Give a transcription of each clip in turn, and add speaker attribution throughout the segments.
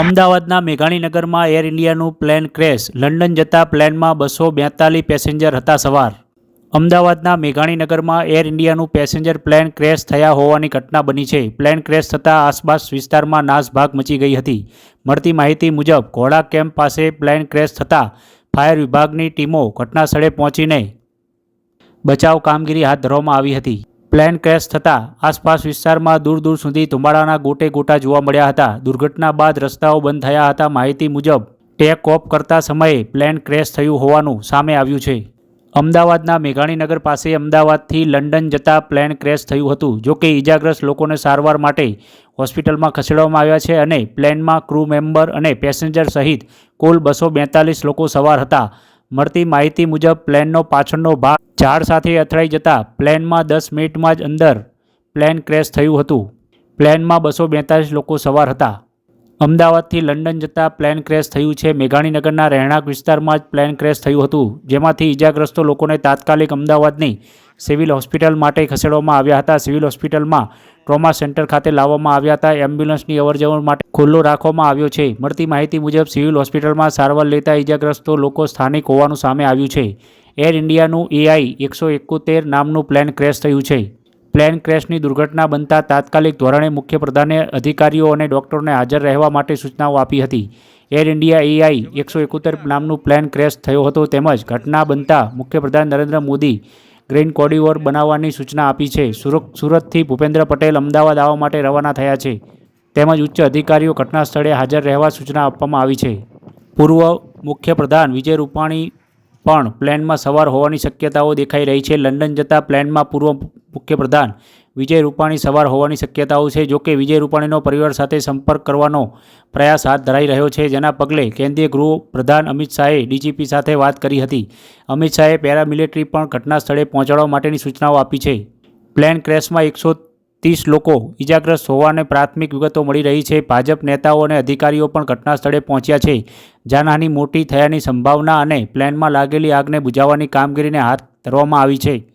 Speaker 1: અમદાવાદના મેઘાણીનગરમાં એર ઇન્ડિયાનું પ્લેન ક્રેશ. લંડન જતા પ્લેનમાં બસો બેતાલીસ પેસેન્જર હતા સવાર. અમદાવાદના મેઘાણીનગરમાં એર ઇન્ડિયાનું પેસેન્જર પ્લેન ક્રેશ થયા હોવાની ઘટના બની છે. પ્લેન ક્રેશ થતાં આસપાસ વિસ્તારમાં નાસભાગ મચી ગઈ હતી. મળતી માહિતી મુજબ, ઘોડા કેમ્પ પાસે પ્લેન ક્રેશ થતાં ફાયર વિભાગની ટીમો ઘટનાસ્થળે પહોંચીને બચાવ કામગીરી હાથ ધરવામાં આવી હતી. પ્લેન ક્રેશ થતાં આસપાસ વિસ્તારમાં દૂર દૂર સુધી ધુમાડાના ગોટે ગોટા જોવા મળ્યા હતા. દુર્ઘટના બાદ રસ્તાઓ બંધ થયા હતા. માહિતી મુજબ, ટેક ઓફ કરતા સમયે પ્લેન ક્રેશ થયું હોવાનું સામે આવ્યું છે. અમદાવાદના મેઘાણીનગર પાસે અમદાવાદથી લંડન જતા પ્લેન ક્રેશ થયું હતું, જો કે ઇજાગ્રસ્ત લોકોને સારવાર માટે હોસ્પિટલમાં ખસેડવામાં આવ્યા છે અને પ્લેનમાં ક્રૂ મેમ્બર અને પેસેન્જર સહિત કુલ બસો બેતાલીસ લોકો સવાર હતા. મળતી માહિતી મુજબ પ્લેનનો પાછળનો ભાગ ઝાડ સાથે અથડાઈ જતાં પ્લેનમાં દસ મિનિટમાં જ અંદર પ્લેન ક્રેશ થયું હતું. પ્લેનમાં બસો બેતાલીસ લોકો સવાર હતા. અમદાવાદથી લંડન જતા પ્લેન ક્રેશ થયું છે. મેઘાણીનગરના રહેણાંક વિસ્તારમાં જ પ્લેન ક્રેશ થયું હતું. જેમાંથી ઇજાગ્રસ્તો લોકોને તાત્કાલિક અમદાવાદની સિવિલ હોસ્પિટલ માટે ખસેડવામાં આવ્યા હતા. સિવિલ હોસ્પિટલમાં ટ્રોમા સેન્ટર ખાતે લાવવામાં આવ્યા હતા. એમ્બ્યુલન્સની અવરજવર માટે ખુલ્લો રાખવામાં આવ્યો છે. મળતી માહિતી મુજબ, સિવિલ હોસ્પિટલમાં સારવાર લેતા ઇજાગ્રસ્તો લોકો સ્થાનિક હોવાનું સામે આવ્યું છે. એર ઇન્ડિયાનું એઆઈ એકસો એકોતેર નામનું પ્લેન ક્રેશ થયું છે. પ્લેન ક્રેશની દુર્ઘટના બનતા તાત્કાલિક ધોરણે મુખ્યપ્રધાને અધિકારીઓ અને ડોક્ટરોને હાજર રહેવા માટે સૂચનાઓ આપી હતી. એર ઇન્ડિયા એઆઈ એકસો એકોતેર નામનું પ્લેન ક્રેશ થયો હતો. તેમજ ઘટના બનતા મુખ્યપ્રધાન નરેન્દ્ર મોદી ગ્રીન કોરિડોર બનાવવાની સૂચના આપી છે. સુરત, સુરતથી ભૂપેન્દ્ર પટેલ અમદાવાદ આવવા માટે રવાના થયા છે. તેમજ ઉચ્ચ અધિકારીઓ ઘટના સ્થળે હાજર રહેવા સૂચના આપવામાં આવી છે. પૂર્વ મુખ્યપ્રધાન વિજય રૂપાણી પણ પ્લેનમાં સવાર હોવાની શક્યતાઓ દેખાઈ રહી છે. લંડન જતા પ્લેનમાં પૂર્વ મુખ્યપ્રધાન વિજય રૂપાણી સવાર હોવાની શક્યતાઓ છે. જોકે વિજય રૂપાણીનો પરિવાર સાથે સંપર્ક કરવાનો પ્રયાસ હાથ ધરાઈ રહ્યો છે. જેના પગલે કેન્દ્રીય ગૃહ પ્રધાન અમિત શાહે ડીજીપી સાથે વાત કરી હતી. અમિત શાહે પેરામિલિટરી પણ ઘટના સ્થળે પહોંચાડવા માટેની સૂચનાઓ આપી છે. પ્લેન ક્રેશમાં એકસો ત્રીસ લોકો ઇજાગ્રસ્ત હોવાને પ્રાથમિક વિગતો મળી રહી છે. ભાજપ નેતાઓ અને અધિકારીઓ પણ ઘટના સ્થળે પહોંચ્યા છે. જાનહાની મોટી થયાની સંભાવના અને પ્લેનમાં લાગેલી આગને બુઝાવવાની કામગીરીને હાથ ધરવામાં આવી છે.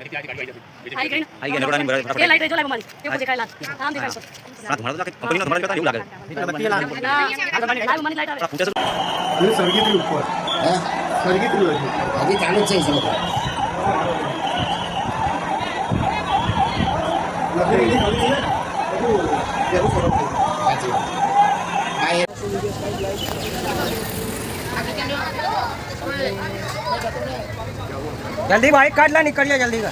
Speaker 2: આઈ ગઈ ને?
Speaker 3: આઈ ગઈ ને, રોડાની બરાબર.
Speaker 2: એ લાઈટ જો લાગો મારી કેવું દેખાય લાલ આમ દેખાય
Speaker 3: આ ધુમાડો તો લાગે કંપનીનો ધુમાડો કરતા એવું લાગે.
Speaker 2: ના લાઈવ મારી લાઈટ આવે.
Speaker 4: એ સરગીત્રી ઉપર. સરગીત્રી હોય. છે
Speaker 5: હજી ચાલુ છે સમગ્ર
Speaker 4: લખી રહી
Speaker 6: જલ્દી બાઈક કાઢ લે નીકળીએ જલ્દી. કર